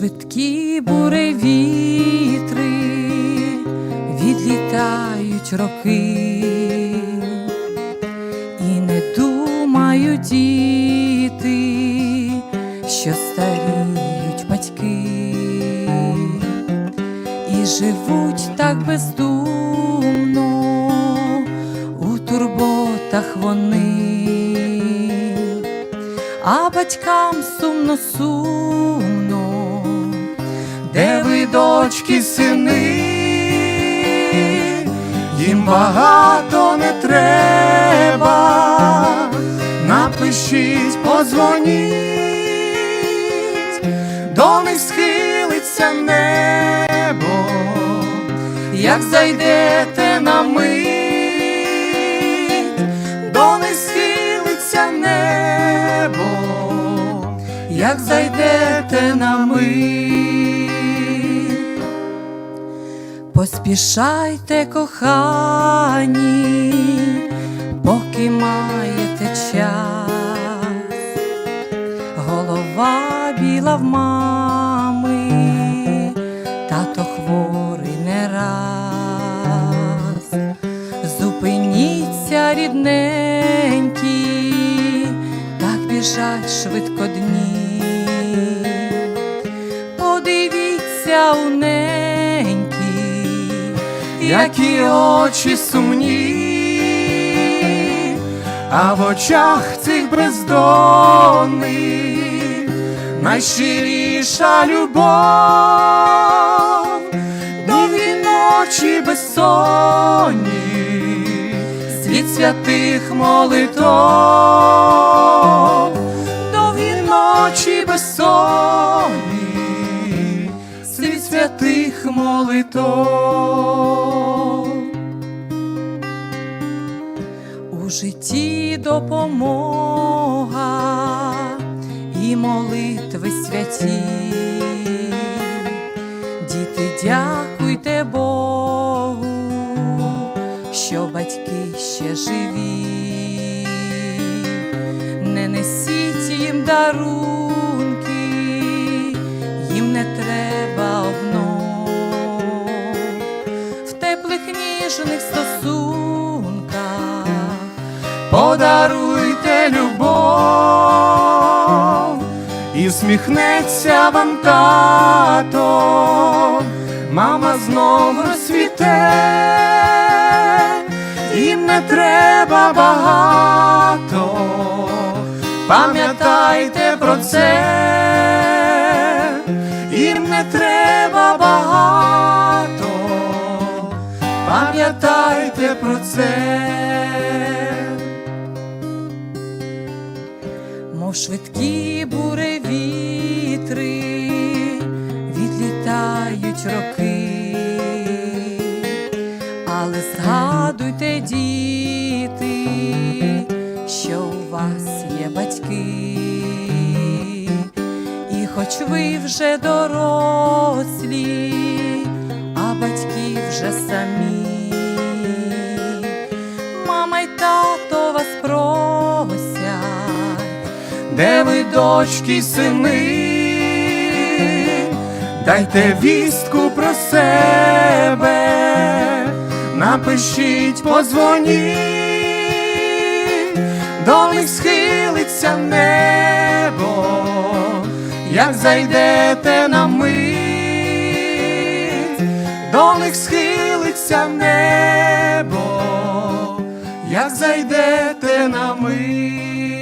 швидкі буревітри, відлітають роки, і не думають діти, що старіють батьки, і живуть так бездумно у турботах вони. А батькам сумно, сумно, Де ви, дочки, сини, їм багато не треба, напишіть, позвоніть, до них схилиться небо, як зайдете на мить, до них небо, як зайдете на мить. Поспішайте, кохані, поки маєте час, голова біла в мами, тато хворий не раз. Зупиніться, рідненькі, так біжать швидко дні. Подивіться у ненькі, які очі сумні, а в очах цих бездонних найщиріша любов, довгі ночі безсонні, світ святих молитов, довгі ночі безсонні, молитов. у житті допомога і молитви святі. Діти, дякуйте Богу, що батьки ще живі, не несіть їм дарунки, теплих стосунках. Подаруйте любов і сміхнеться вам тато, мама знов розцвіте, їм не треба багато, пам'ятайте про це, мов швидкі буревітри, відлітають роки, але згадуйте, діти, що у вас є батьки, і хоч ви вже дорослі, а батьки вже самі. Де ви, дочки, сини, дайте вістку про себе, напишіть, позвоніть, до них схилиться небо, як зайдете на мить, до них схилиться небо, як зайдете на мить.